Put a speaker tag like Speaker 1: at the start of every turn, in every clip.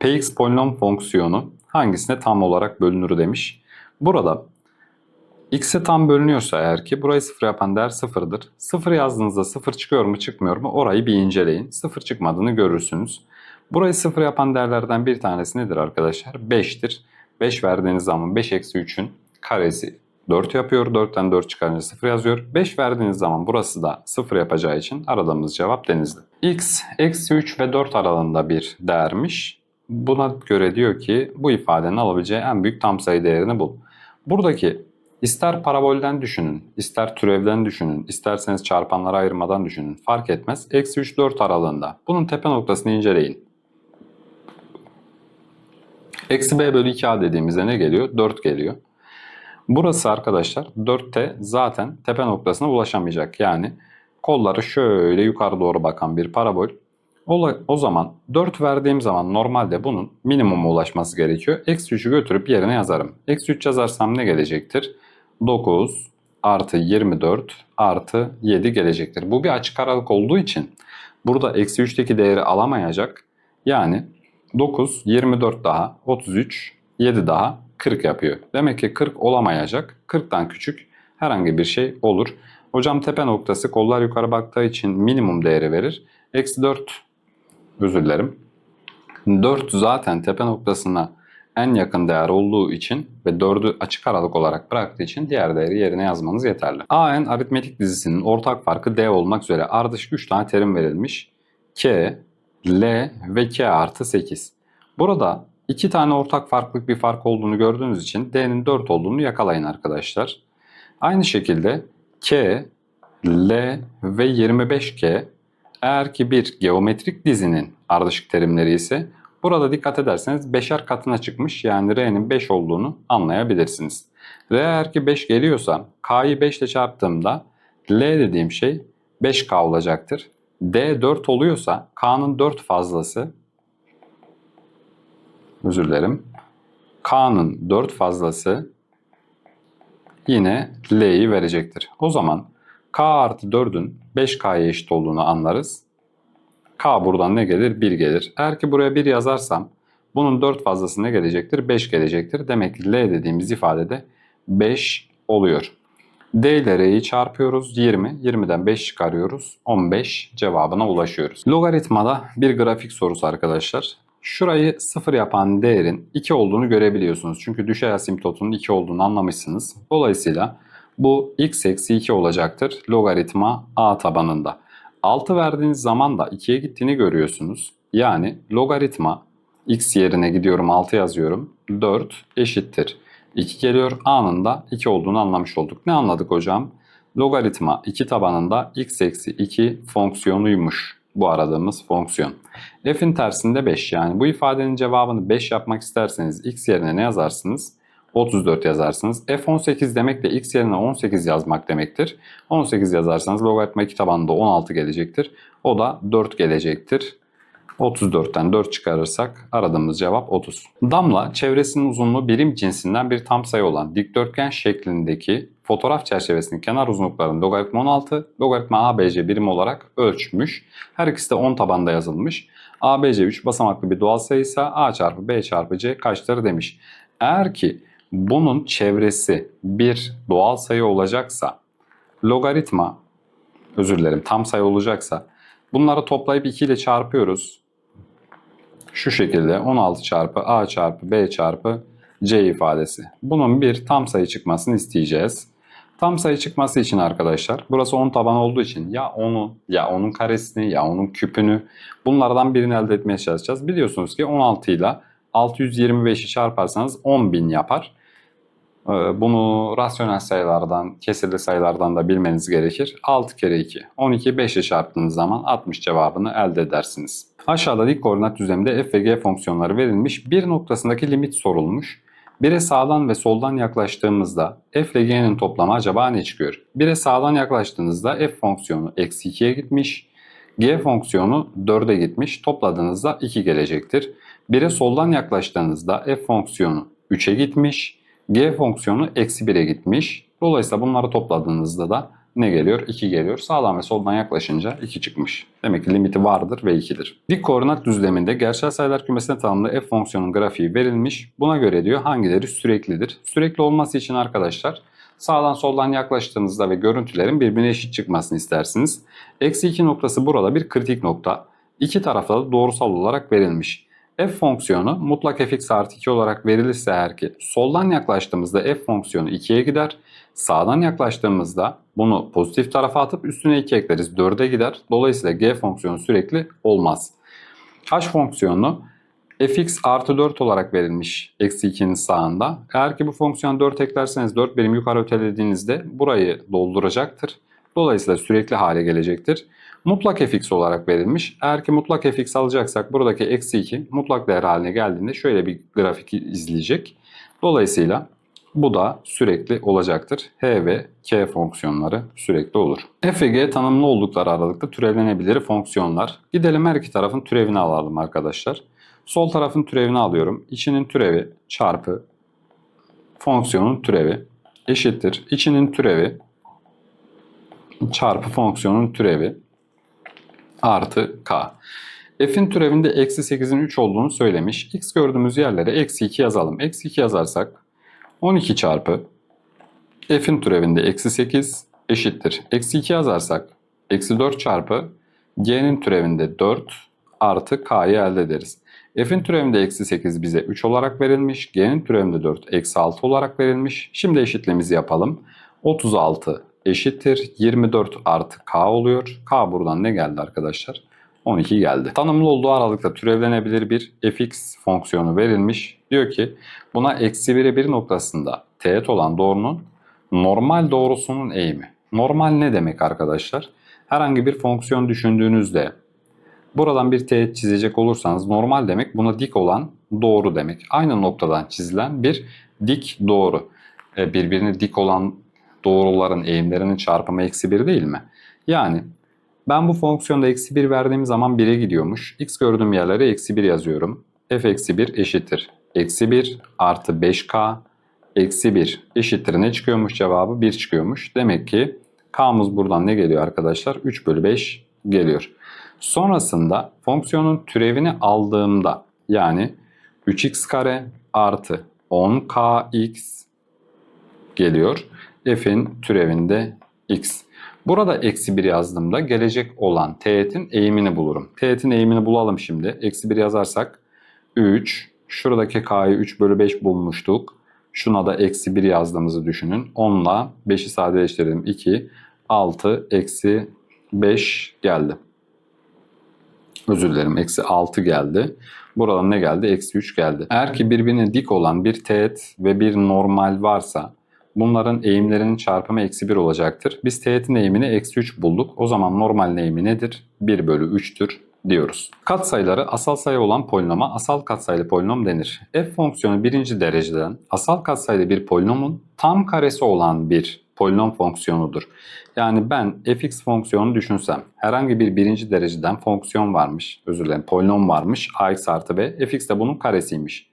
Speaker 1: Px polinom fonksiyonu hangisine tam olarak bölünür demiş. Burada x'e tam bölünüyorsa eğer ki burayı sıfır yapan değer sıfırdır. Sıfır yazdığınızda sıfır çıkıyor mu çıkmıyor mu orayı bir inceleyin. Sıfır çıkmadığını görürsünüz. Burayı sıfır yapan değerlerden bir tanesi nedir arkadaşlar? 5'tir. 5 verdiğiniz zaman 5 eksi 3'ün karesi 4 yapıyor. 4'ten 4 çıkarınca 0 yazıyor. 5 verdiğiniz zaman burası da 0 yapacağı için aradığımız cevap denizli. x eksi 3 ve 4 aralığında bir değermiş. Buna göre diyor ki bu ifadenin alabileceği en büyük tam sayı değerini bul. Buradaki ister parabolden düşünün, ister türevden düşünün, isterseniz çarpanlara ayırmadan düşünün. Fark etmez. Eksi 3 4 aralığında. Bunun tepe noktasını inceleyin. Eksi b bölü 2a dediğimizde ne geliyor? 4 geliyor. Burası arkadaşlar 4'te zaten tepe noktasına ulaşamayacak. Yani kolları şöyle yukarı doğru bakan bir parabol. O, zaman 4 verdiğim zaman normalde bunun minimuma ulaşması gerekiyor. Eksi 3'ü götürüp yerine yazarım. Eksi 3 yazarsam ne gelecektir? 9 artı 24 artı 7 gelecektir. Bu bir açık aralık olduğu için burada eksi 3'teki değeri alamayacak. Yani 9, 24 daha, 33, 7 daha 40 yapıyor. Demek ki 40 olamayacak. 40'tan küçük herhangi bir şey olur. Hocam tepe noktası kollar yukarı baktığı için minimum değeri verir. Eksi 4 özür dilerim. 4 zaten tepe noktasına en yakın değer olduğu için ve 4'ü açık aralık olarak bıraktığı için diğer değeri yerine yazmanız yeterli. AN aritmetik dizisinin ortak farkı D olmak üzere ardışık 3 tane terim verilmiş. K, L ve K artı 8. Burada iki tane ortak farklılık bir fark olduğunu gördüğünüz için D'nin 4 olduğunu yakalayın arkadaşlar. Aynı şekilde K, L ve 25K eğer ki bir geometrik dizinin ardışık terimleri ise burada dikkat ederseniz 5'er katına çıkmış yani R'nin 5 olduğunu anlayabilirsiniz. R eğer ki 5 geliyorsa K'yı 5 ile çarptığımda L dediğim şey 5K olacaktır. D 4 oluyorsa K'nın 4 fazlası özür dilerim. K'nın 4 fazlası yine L'yi verecektir. O zaman K artı 4'ün 5K'ya eşit olduğunu anlarız. K buradan ne gelir? 1 gelir. Eğer ki buraya 1 yazarsam bunun 4 fazlası ne gelecektir? 5 gelecektir. Demek ki L dediğimiz ifadede 5 oluyor. D ile R'yi çarpıyoruz 20. 20'den 5 çıkarıyoruz. 15 cevabına ulaşıyoruz. Logaritmada bir grafik sorusu arkadaşlar. Şurayı 0 yapan değerin 2 olduğunu görebiliyorsunuz. Çünkü düşey asimtotunun 2 olduğunu anlamışsınız. Dolayısıyla bu x eksi 2 olacaktır logaritma a tabanında. 6 verdiğiniz zaman da 2'ye gittiğini görüyorsunuz. Yani logaritma x yerine gidiyorum 6 yazıyorum. 4 eşittir. 2 geliyor. A'nın da 2 olduğunu anlamış olduk. Ne anladık hocam? Logaritma 2 tabanında x eksi 2 fonksiyonuymuş bu aradığımız fonksiyon. F'in tersinde 5 yani bu ifadenin cevabını 5 yapmak isterseniz x yerine ne yazarsınız? 34 yazarsınız. F18 demek de x yerine 18 yazmak demektir. 18 yazarsanız logaritma 2 tabanında 16 gelecektir. O da 4 gelecektir. 34'ten 4 çıkarırsak aradığımız cevap 30. Damla çevresinin uzunluğu birim cinsinden bir tam sayı olan dikdörtgen şeklindeki fotoğraf çerçevesinin kenar uzunluklarını logaritma 16, logaritma ABC birim olarak ölçmüş. Her ikisi de 10 tabanda yazılmış. ABC 3 basamaklı bir doğal sayıysa A çarpı B çarpı C kaçtır demiş. Eğer ki bunun çevresi bir doğal sayı olacaksa logaritma özür dilerim tam sayı olacaksa bunları toplayıp 2 ile çarpıyoruz. Şu şekilde 16 çarpı A çarpı B çarpı C ifadesi. Bunun bir tam sayı çıkmasını isteyeceğiz. Tam sayı çıkması için arkadaşlar burası 10 taban olduğu için ya onu ya onun karesini ya onun küpünü bunlardan birini elde etmeye çalışacağız. Biliyorsunuz ki 16 ile 625'i çarparsanız 10.000 yapar. Ee, Bunu rasyonel sayılardan, kesirli sayılardan da bilmeniz gerekir. 6 kere 2. 12 5 ile çarptığınız zaman 60 cevabını elde edersiniz. Aşağıda dik koordinat düzleminde f ve g fonksiyonları verilmiş. Bir noktasındaki limit sorulmuş. Bire sağdan ve soldan yaklaştığımızda f ile g'nin toplamı acaba ne çıkıyor? Bire sağdan yaklaştığınızda f fonksiyonu eksi 2'ye gitmiş. G fonksiyonu 4'e gitmiş. Topladığınızda 2 gelecektir. Bire soldan yaklaştığınızda f fonksiyonu 3'e gitmiş. G fonksiyonu eksi 1'e gitmiş. Dolayısıyla bunları topladığınızda da ne geliyor? 2 geliyor. Sağdan ve soldan yaklaşınca 2 çıkmış. Demek ki limiti vardır ve 2'dir. Dik koordinat düzleminde gerçel sayılar kümesine tanımlı f fonksiyonun grafiği verilmiş. Buna göre diyor hangileri süreklidir? Sürekli olması için arkadaşlar sağdan soldan yaklaştığınızda ve görüntülerin birbirine eşit çıkmasını istersiniz. Eksi 2 noktası burada bir kritik nokta. İki tarafta da doğrusal olarak verilmiş. F fonksiyonu mutlak fx artı 2 olarak verilirse eğer ki soldan yaklaştığımızda f fonksiyonu 2'ye gider. Sağdan yaklaştığımızda bunu pozitif tarafa atıp üstüne 2 ekleriz 4'e gider. Dolayısıyla g fonksiyonu sürekli olmaz. H fonksiyonu fx artı 4 olarak verilmiş eksi 2'nin sağında. Eğer ki bu fonksiyona 4 eklerseniz 4 birim yukarı ötelediğinizde burayı dolduracaktır. Dolayısıyla sürekli hale gelecektir. Mutlak fx olarak verilmiş. Eğer ki mutlak fx alacaksak buradaki eksi 2 mutlak değer haline geldiğinde şöyle bir grafik izleyecek. Dolayısıyla bu da sürekli olacaktır. H ve K fonksiyonları sürekli olur. F ve G tanımlı oldukları aralıkta türevlenebilir fonksiyonlar. Gidelim her iki tarafın türevini alalım arkadaşlar. Sol tarafın türevini alıyorum. İçinin türevi çarpı fonksiyonun türevi eşittir. İçinin türevi çarpı fonksiyonun türevi artı k. F'in türevinde eksi 8'in 3 olduğunu söylemiş. X gördüğümüz yerlere eksi 2 yazalım. Eksi 2 yazarsak 12 çarpı F'in türevinde eksi 8 eşittir. Eksi 2 yazarsak eksi 4 çarpı G'nin türevinde 4 artı K'yı elde ederiz. F'in türevinde eksi 8 bize 3 olarak verilmiş. G'nin türevinde 4 eksi 6 olarak verilmiş. Şimdi eşitlemizi yapalım. 36 eşittir 24 artı k oluyor. K buradan ne geldi arkadaşlar? 12 geldi. Tanımlı olduğu aralıkta türevlenebilir bir fx fonksiyonu verilmiş. Diyor ki buna eksi 1'e 1 noktasında teğet olan doğrunun normal doğrusunun eğimi. Normal ne demek arkadaşlar? Herhangi bir fonksiyon düşündüğünüzde buradan bir teğet çizecek olursanız normal demek buna dik olan doğru demek. Aynı noktadan çizilen bir dik doğru. E, Birbirine dik olan doğruların eğimlerinin çarpımı eksi 1 değil mi? Yani ben bu fonksiyonda eksi 1 verdiğim zaman 1'e gidiyormuş. X gördüğüm yerlere eksi 1 yazıyorum. f eksi 1 eşittir. Eksi 1 artı 5k eksi 1 eşittir ne çıkıyormuş cevabı? 1 çıkıyormuş. Demek ki k'mız buradan ne geliyor arkadaşlar? 3 bölü 5 geliyor. Sonrasında fonksiyonun türevini aldığımda yani 3x kare artı 10kx geliyor f'in türevinde x. Burada eksi 1 yazdığımda gelecek olan teğetin eğimini bulurum. Teğetin eğimini bulalım şimdi. Eksi 1 yazarsak 3. Şuradaki k'yı 3 bölü 5 bulmuştuk. Şuna da eksi 1 yazdığımızı düşünün. 10 ile 5'i sadeleştirelim. 2, 6, eksi 5 geldi. Özür dilerim. Eksi 6 geldi. Buradan ne geldi? Eksi 3 geldi. Eğer ki birbirine dik olan bir teğet ve bir normal varsa Bunların eğimlerinin çarpımı eksi 1 olacaktır. Biz teğetin eğimini eksi 3 bulduk. O zaman normal eğimi nedir? 1 bölü 3'tür diyoruz. Katsayıları asal sayı olan polinoma asal katsayılı polinom denir. F fonksiyonu birinci dereceden asal katsayılı bir polinomun tam karesi olan bir polinom fonksiyonudur. Yani ben fx fonksiyonu düşünsem herhangi bir birinci dereceden fonksiyon varmış, özür dilerim polinom varmış ax artı b, fx de bunun karesiymiş.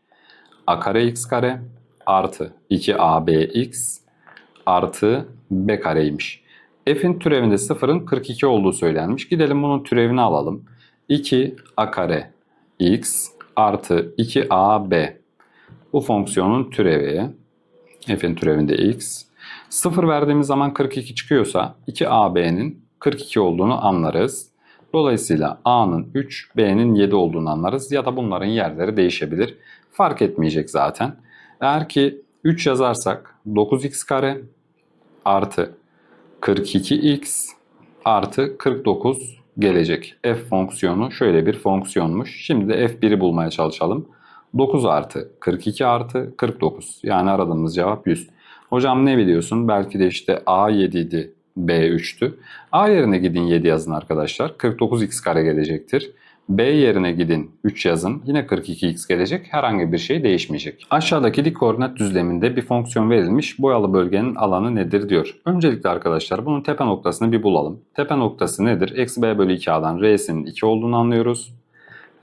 Speaker 1: a kare x kare artı 2abx artı b kareymiş. F'in türevinde sıfırın 42 olduğu söylenmiş. Gidelim bunun türevini alalım. 2a kare x artı 2ab. Bu fonksiyonun türevi. F'in türevinde x. 0 verdiğimiz zaman 42 çıkıyorsa 2ab'nin 42 olduğunu anlarız. Dolayısıyla a'nın 3, b'nin 7 olduğunu anlarız. Ya da bunların yerleri değişebilir. Fark etmeyecek zaten. Eğer ki 3 yazarsak 9x kare artı 42x artı 49 gelecek. F fonksiyonu şöyle bir fonksiyonmuş. Şimdi de F1'i bulmaya çalışalım. 9 artı 42 artı 49. Yani aradığımız cevap 100. Hocam ne biliyorsun? Belki de işte A 7 idi, B 3'tü. A yerine gidin 7 yazın arkadaşlar. 49x kare gelecektir. B yerine gidin 3 yazın. Yine 42x gelecek. Herhangi bir şey değişmeyecek. Aşağıdaki dik koordinat düzleminde bir fonksiyon verilmiş. Boyalı bölgenin alanı nedir diyor. Öncelikle arkadaşlar bunun tepe noktasını bir bulalım. Tepe noktası nedir? Eksi b bölü 2a'dan r'sinin 2 olduğunu anlıyoruz.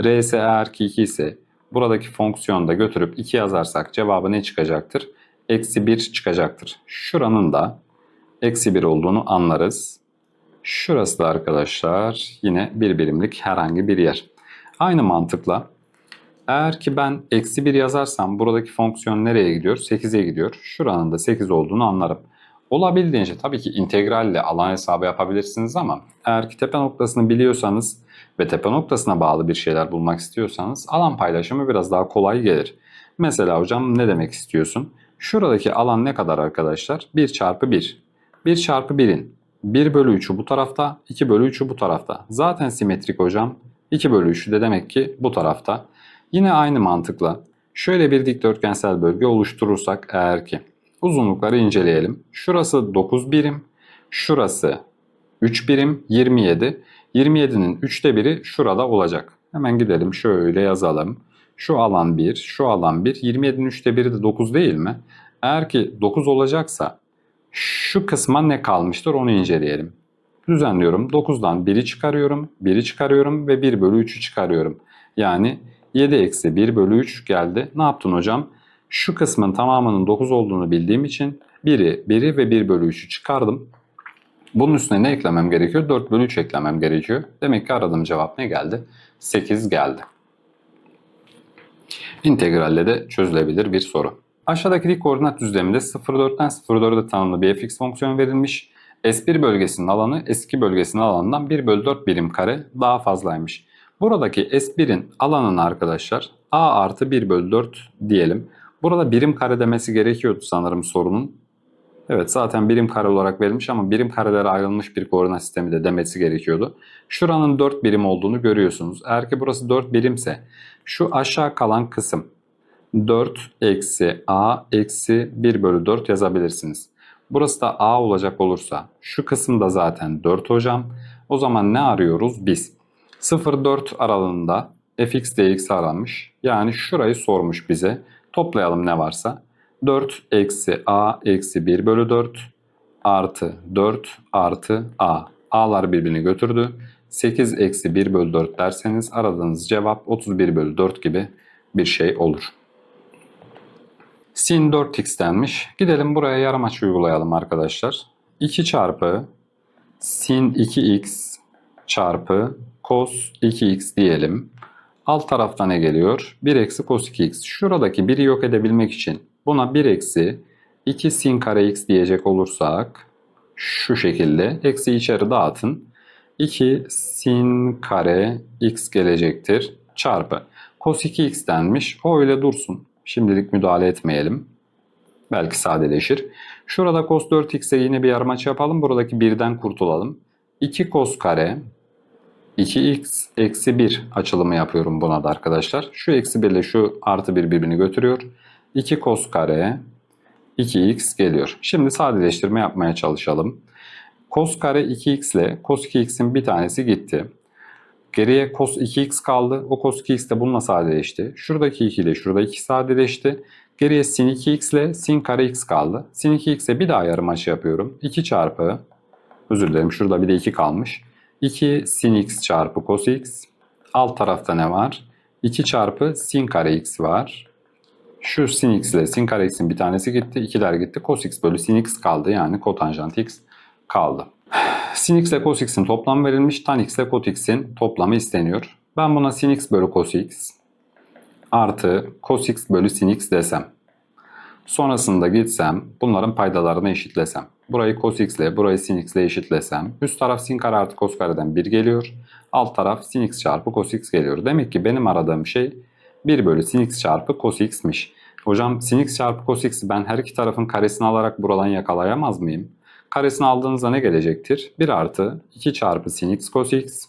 Speaker 1: r'si eğer ki 2 ise buradaki fonksiyonu da götürüp 2 yazarsak cevabı ne çıkacaktır? Eksi 1 çıkacaktır. Şuranın da eksi 1 olduğunu anlarız. Şurası da arkadaşlar yine bir birimlik herhangi bir yer. Aynı mantıkla eğer ki ben eksi 1 yazarsam buradaki fonksiyon nereye gidiyor? 8'e gidiyor. Şuranın da 8 olduğunu anlarım. Olabildiğince tabii ki integralle alan hesabı yapabilirsiniz ama eğer ki tepe noktasını biliyorsanız ve tepe noktasına bağlı bir şeyler bulmak istiyorsanız alan paylaşımı biraz daha kolay gelir. Mesela hocam ne demek istiyorsun? Şuradaki alan ne kadar arkadaşlar? 1 çarpı 1. 1 çarpı 1'in 1 bölü 3'ü bu tarafta, 2 bölü 3'ü bu tarafta. Zaten simetrik hocam. 2 bölü 3'ü de demek ki bu tarafta. Yine aynı mantıkla şöyle bir dikdörtgensel bölge oluşturursak eğer ki uzunlukları inceleyelim. Şurası 9 birim, şurası 3 birim 27. 27'nin 3'te biri şurada olacak. Hemen gidelim şöyle yazalım. Şu alan 1, şu alan 1. 27'nin 3'te biri de 9 değil mi? Eğer ki 9 olacaksa şu kısma ne kalmıştır onu inceleyelim. Düzenliyorum. 9'dan 1'i çıkarıyorum, 1'i çıkarıyorum ve 1 bölü 3'ü çıkarıyorum. Yani 7 eksi 1 bölü 3 geldi. Ne yaptın hocam? Şu kısmın tamamının 9 olduğunu bildiğim için 1'i 1'i ve 1 bölü 3'ü çıkardım. Bunun üstüne ne eklemem gerekiyor? 4 bölü 3 eklemem gerekiyor. Demek ki aradığım cevap ne geldi? 8 geldi. İntegralle de çözülebilir bir soru. Aşağıdaki koordinat düzleminde 0,4'ten 0,4'e tanımlı bir fx fonksiyon verilmiş. S1 bölgesinin alanı S2 bölgesinin alanından 1 bölü 4 birim kare daha fazlaymış. Buradaki S1'in alanını arkadaşlar A artı 1 bölü 4 diyelim. Burada birim kare demesi gerekiyordu sanırım sorunun. Evet zaten birim kare olarak verilmiş ama birim karelere ayrılmış bir koordinat sistemi de demesi gerekiyordu. Şuranın 4 birim olduğunu görüyorsunuz. Eğer ki burası 4 birimse şu aşağı kalan kısım 4 eksi a eksi 1 bölü 4 yazabilirsiniz. Burası da a olacak olursa şu kısım da zaten 4 hocam. O zaman ne arıyoruz biz? 0-4 aralığında fx dx aranmış. Yani şurayı sormuş bize. Toplayalım ne varsa. 4 eksi a eksi 1 bölü 4 artı 4 artı a. A'lar birbirini götürdü. 8 eksi 1 bölü 4 derseniz aradığınız cevap 31 bölü 4 gibi bir şey olur. Sin 4x denmiş. Gidelim buraya yaramaç uygulayalım arkadaşlar. 2 çarpı sin 2x çarpı cos 2x diyelim. Alt tarafta ne geliyor? 1 eksi cos 2x. Şuradaki 1'i yok edebilmek için buna 1 eksi 2 sin kare x diyecek olursak şu şekilde eksi içeri dağıtın. 2 sin kare x gelecektir çarpı. Cos 2x denmiş. O öyle dursun. Şimdilik müdahale etmeyelim. Belki sadeleşir. Şurada cos 4x'e yine bir yarmaç yapalım. Buradaki 1'den kurtulalım. 2 cos kare 2x eksi 1 açılımı yapıyorum buna da arkadaşlar. Şu eksi 1 ile şu artı 1 birbirini götürüyor. 2 cos kare 2x geliyor. Şimdi sadeleştirme yapmaya çalışalım. Cos kare 2x ile cos 2x'in bir tanesi gitti. Geriye cos 2x kaldı. O cos 2x de bununla sadeleşti. Şuradaki 2 ile şurada 2 sadeleşti. Geriye sin 2x ile sin kare x kaldı. Sin 2x'e bir daha yarım açı yapıyorum. 2 çarpı özür dilerim şurada bir de 2 kalmış. 2 sin x çarpı cos x. Alt tarafta ne var? 2 çarpı sin kare x var. Şu sin x ile sin kare x'in bir tanesi gitti. 2'ler gitti. Cos x bölü sin x kaldı. Yani kotanjant x kaldı. Sin x ile cos toplam verilmiş. Tan x ile cot toplamı isteniyor. Ben buna sin x bölü cos artı cos bölü sin x desem. Sonrasında gitsem bunların paydalarını eşitlesem. Burayı cos ile burayı sin x ile eşitlesem. Üst taraf sin kare artı cos kareden 1 geliyor. Alt taraf sin x çarpı cos geliyor. Demek ki benim aradığım şey 1 bölü sin x çarpı cos x'miş. Hocam sin x çarpı cos ben her iki tarafın karesini alarak buradan yakalayamaz mıyım? Karesini aldığınızda ne gelecektir? 1 artı 2 çarpı sin x cos x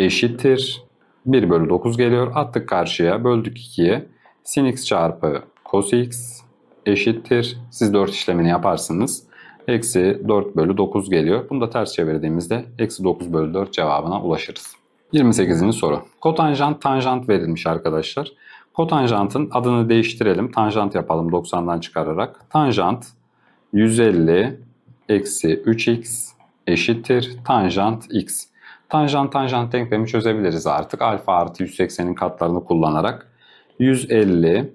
Speaker 1: eşittir. 1 bölü 9 geliyor. Attık karşıya. Böldük 2'ye. Sin x çarpı cos x eşittir. Siz 4 işlemini yaparsınız. Eksi 4 bölü 9 geliyor. Bunu da ters çevirdiğimizde eksi 9 bölü 4 cevabına ulaşırız. 28. soru. Kotanjant tanjant verilmiş arkadaşlar. Kotanjantın adını değiştirelim. Tanjant yapalım 90'dan çıkararak. Tanjant 150 eksi 3x eşittir tanjant x. Tanjant tanjant denklemi çözebiliriz artık. Alfa artı 180'in katlarını kullanarak. 150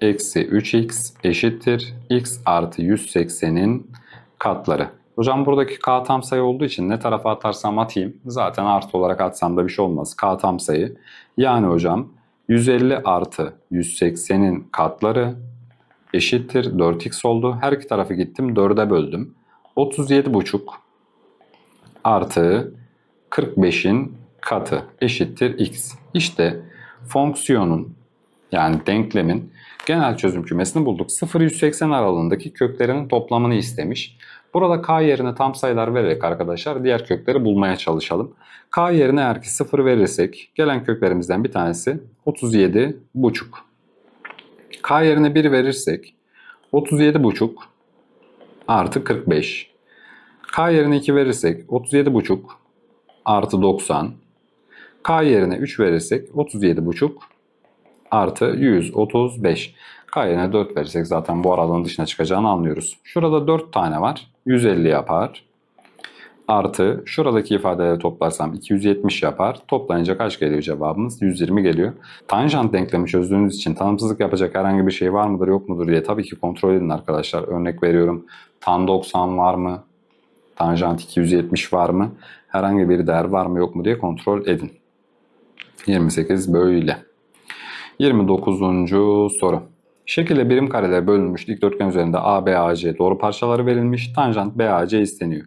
Speaker 1: eksi 3x eşittir x artı 180'in katları. Hocam buradaki k tam sayı olduğu için ne tarafa atarsam atayım zaten artı olarak atsam da bir şey olmaz. K tam sayı. Yani hocam 150 artı 180'in katları eşittir 4x oldu. Her iki tarafı gittim 4'e böldüm. 37,5 artı 45'in katı eşittir x. İşte fonksiyonun yani denklemin genel çözüm kümesini bulduk. 0-180 aralığındaki köklerinin toplamını istemiş. Burada k yerine tam sayılar vererek arkadaşlar diğer kökleri bulmaya çalışalım. k yerine eğer ki 0 verirsek gelen köklerimizden bir tanesi 37,5. K yerine 1 verirsek 37,5 artı 45. k yerine 2 verirsek 37,5 artı 90. k yerine 3 verirsek 37,5 artı 135. K yerine 4 verirsek zaten bu aralığın dışına çıkacağını anlıyoruz. Şurada 4 tane var. 150 yapar. Artı şuradaki ifadeleri toplarsam 270 yapar. Toplayınca kaç geliyor cevabımız? 120 geliyor. Tanjant denklemi çözdüğünüz için tanımsızlık yapacak herhangi bir şey var mıdır yok mudur diye tabii ki kontrol edin arkadaşlar. Örnek veriyorum. Tan 90 var mı? Tanjant 270 var mı? Herhangi bir değer var mı yok mu diye kontrol edin. 28 böyle. 29. soru. Şekilde birim karelere bölünmüş dikdörtgen üzerinde A, B, A, C doğru parçaları verilmiş. Tanjant B, A, C isteniyor.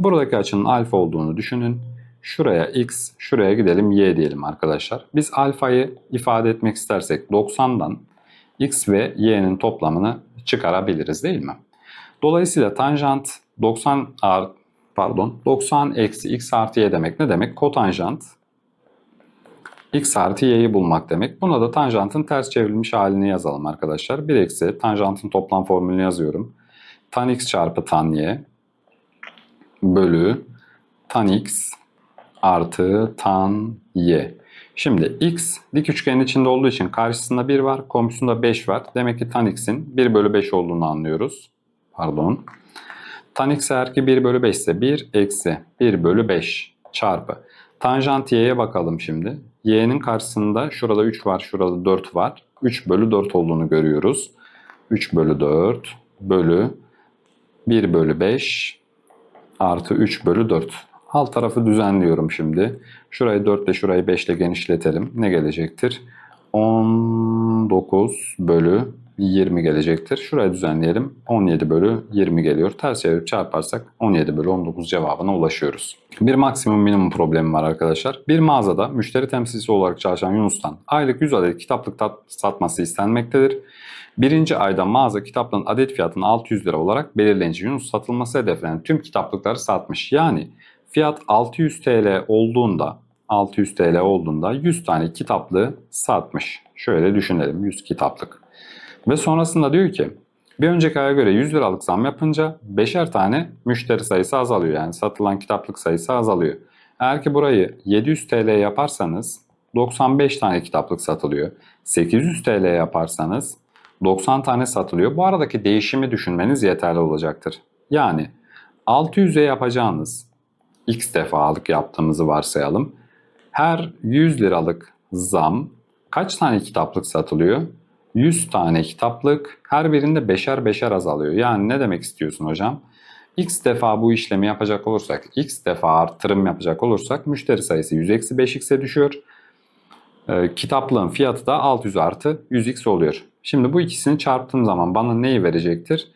Speaker 1: Buradaki açının alfa olduğunu düşünün. Şuraya x, şuraya gidelim y diyelim arkadaşlar. Biz alfayı ifade etmek istersek 90'dan x ve y'nin toplamını çıkarabiliriz değil mi? Dolayısıyla tanjant 90 art, pardon 90 eksi x artı y demek ne demek? Kotanjant x artı y'yi bulmak demek. Buna da tanjantın ters çevrilmiş halini yazalım arkadaşlar. 1 eksi tanjantın toplam formülünü yazıyorum. Tan x çarpı tan y bölü tan x artı tan y. Şimdi x dik üçgenin içinde olduğu için karşısında 1 var, komşusunda 5 var. Demek ki tan x'in 1 bölü 5 olduğunu anlıyoruz. Pardon. Tan x eğer ki 1 bölü 5 ise 1 eksi 1 bölü 5 çarpı. Tanjant y'ye bakalım şimdi. y'nin karşısında şurada 3 var, şurada 4 var. 3 bölü 4 olduğunu görüyoruz. 3 bölü 4 bölü 1 bölü 5 artı 3 bölü 4. Alt tarafı düzenliyorum şimdi. Şurayı 4 ile şurayı 5 ile genişletelim. Ne gelecektir? 19 bölü 20 gelecektir. Şurayı düzenleyelim. 17 bölü 20 geliyor. Ters çevirip çarparsak 17 bölü 19 cevabına ulaşıyoruz. Bir maksimum minimum problemi var arkadaşlar. Bir mağazada müşteri temsilcisi olarak çalışan Yunus'tan aylık 100 adet kitaplık satması istenmektedir. Birinci ayda mağaza kitaplığın adet fiyatının 600 lira olarak belirlenince Yunus satılması hedeflenen tüm kitaplıkları satmış. Yani fiyat 600 TL olduğunda 600 TL olduğunda 100 tane kitaplığı satmış. Şöyle düşünelim 100 kitaplık. Ve sonrasında diyor ki bir önceki aya göre 100 liralık zam yapınca 5'er tane müşteri sayısı azalıyor. Yani satılan kitaplık sayısı azalıyor. Eğer ki burayı 700 TL yaparsanız 95 tane kitaplık satılıyor. 800 TL yaparsanız 90 tane satılıyor. Bu aradaki değişimi düşünmeniz yeterli olacaktır. Yani 600'e yapacağınız x defalık yaptığımızı varsayalım. Her 100 liralık zam kaç tane kitaplık satılıyor? 100 tane kitaplık her birinde beşer beşer azalıyor. Yani ne demek istiyorsun hocam? X defa bu işlemi yapacak olursak, X defa artırım yapacak olursak müşteri sayısı 100 eksi 5X'e düşüyor. E, kitaplığın fiyatı da 600 artı 100X oluyor. Şimdi bu ikisini çarptığım zaman bana neyi verecektir?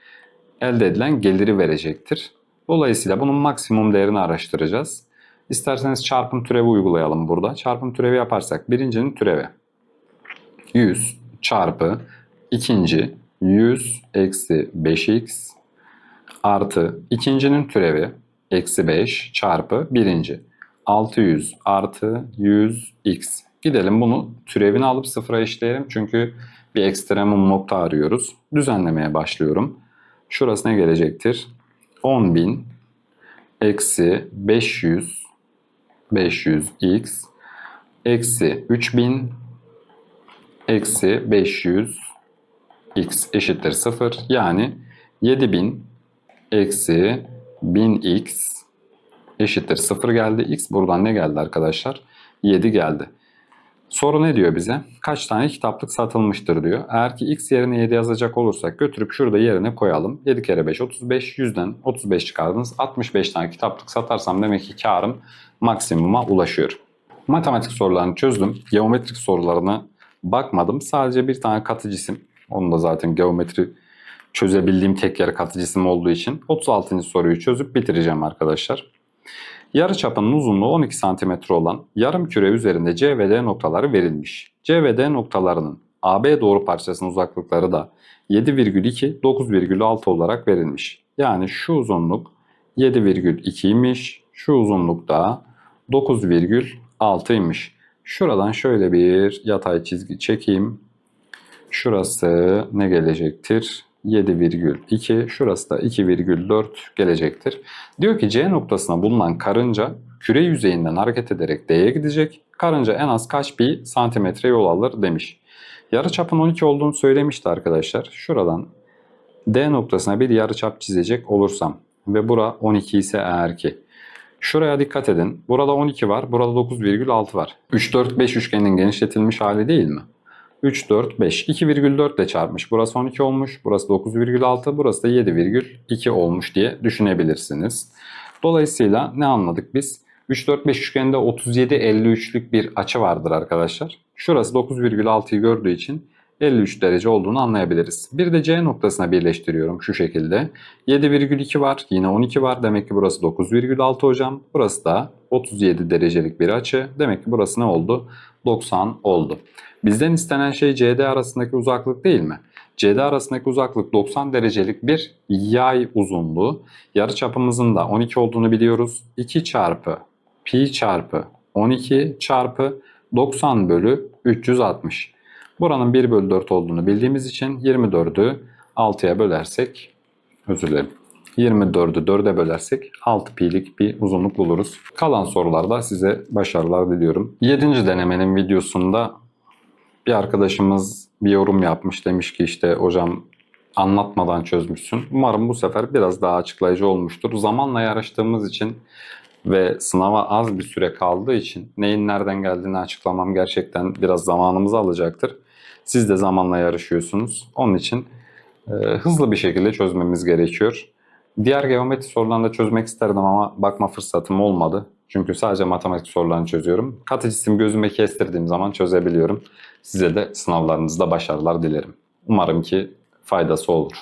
Speaker 1: Elde edilen geliri verecektir. Dolayısıyla bunun maksimum değerini araştıracağız. İsterseniz çarpım türevi uygulayalım burada. Çarpım türevi yaparsak birincinin türevi 100 çarpı ikinci 100 eksi 5x artı ikincinin türevi eksi 5 çarpı birinci 600 artı 100x. Gidelim bunu türevini alıp sıfıra eşitleyelim çünkü bir ekstremum nokta arıyoruz. Düzenlemeye başlıyorum. Şurası ne gelecektir? 10.000 eksi 500 500x eksi 3000 eksi 500 x eşittir 0. Yani 7000 eksi 1000x eşittir 0 geldi. x buradan ne geldi arkadaşlar? 7 geldi. Soru ne diyor bize? Kaç tane kitaplık satılmıştır diyor. Eğer ki x yerine 7 yazacak olursak götürüp şurada yerine koyalım. 7 kere 5 35. 100'den 35 çıkardınız. 65 tane kitaplık satarsam demek ki karım maksimuma ulaşıyor. Matematik sorularını çözdüm. Geometrik sorularına bakmadım. Sadece bir tane katı cisim. Onu da zaten geometri çözebildiğim tek yer katı cisim olduğu için 36. soruyu çözüp bitireceğim arkadaşlar. Yarı çapının uzunluğu 12 cm olan yarım küre üzerinde C ve D noktaları verilmiş. C ve D noktalarının AB doğru parçasının uzaklıkları da 7,2, 9,6 olarak verilmiş. Yani şu uzunluk 7,2'ymiş, şu uzunluk da 9,6'ymış. Şuradan şöyle bir yatay çizgi çekeyim. Şurası ne gelecektir? 7,2. Şurası da 2,4 gelecektir. Diyor ki C noktasına bulunan karınca küre yüzeyinden hareket ederek D'ye gidecek. Karınca en az kaç pi santimetre yol alır demiş. Yarıçapın 12 olduğunu söylemişti arkadaşlar. Şuradan D noktasına bir yarıçap çizecek olursam ve bura 12 ise eğer ki Şuraya dikkat edin. Burada 12 var. Burada 9,6 var. 3, 4, 5 üçgenin genişletilmiş hali değil mi? 3, 4, 5. 2,4 ile çarpmış. Burası 12 olmuş. Burası 9,6. Burası da 7,2 olmuş diye düşünebilirsiniz. Dolayısıyla ne anladık biz? 3, 4, 5 üçgeninde 37, 53'lük bir açı vardır arkadaşlar. Şurası 9,6'yı gördüğü için 53 derece olduğunu anlayabiliriz. Bir de C noktasına birleştiriyorum şu şekilde. 7,2 var. Yine 12 var. Demek ki burası 9,6 hocam. Burası da 37 derecelik bir açı. Demek ki burası ne oldu? 90 oldu. Bizden istenen şey CD arasındaki uzaklık değil mi? CD arasındaki uzaklık 90 derecelik bir yay uzunluğu. Yarıçapımızın da 12 olduğunu biliyoruz. 2 çarpı pi çarpı 12 çarpı 90 bölü 360. Buranın 1 bölü 4 olduğunu bildiğimiz için 24'ü 6'ya bölersek özür dilerim. 24'ü 4'e bölersek 6 pi'lik bir uzunluk buluruz. Kalan sorularda size başarılar diliyorum. 7. denemenin videosunda bir arkadaşımız bir yorum yapmış. Demiş ki işte hocam anlatmadan çözmüşsün. Umarım bu sefer biraz daha açıklayıcı olmuştur. Zamanla yarıştığımız için ve sınava az bir süre kaldığı için neyin nereden geldiğini açıklamam gerçekten biraz zamanımızı alacaktır. Siz de zamanla yarışıyorsunuz. Onun için e, hızlı bir şekilde çözmemiz gerekiyor. Diğer geometri sorularını da çözmek isterdim ama bakma fırsatım olmadı. Çünkü sadece matematik sorularını çözüyorum. Katı cisim gözüme kestirdiğim zaman çözebiliyorum. Size de sınavlarınızda başarılar dilerim. Umarım ki faydası olur.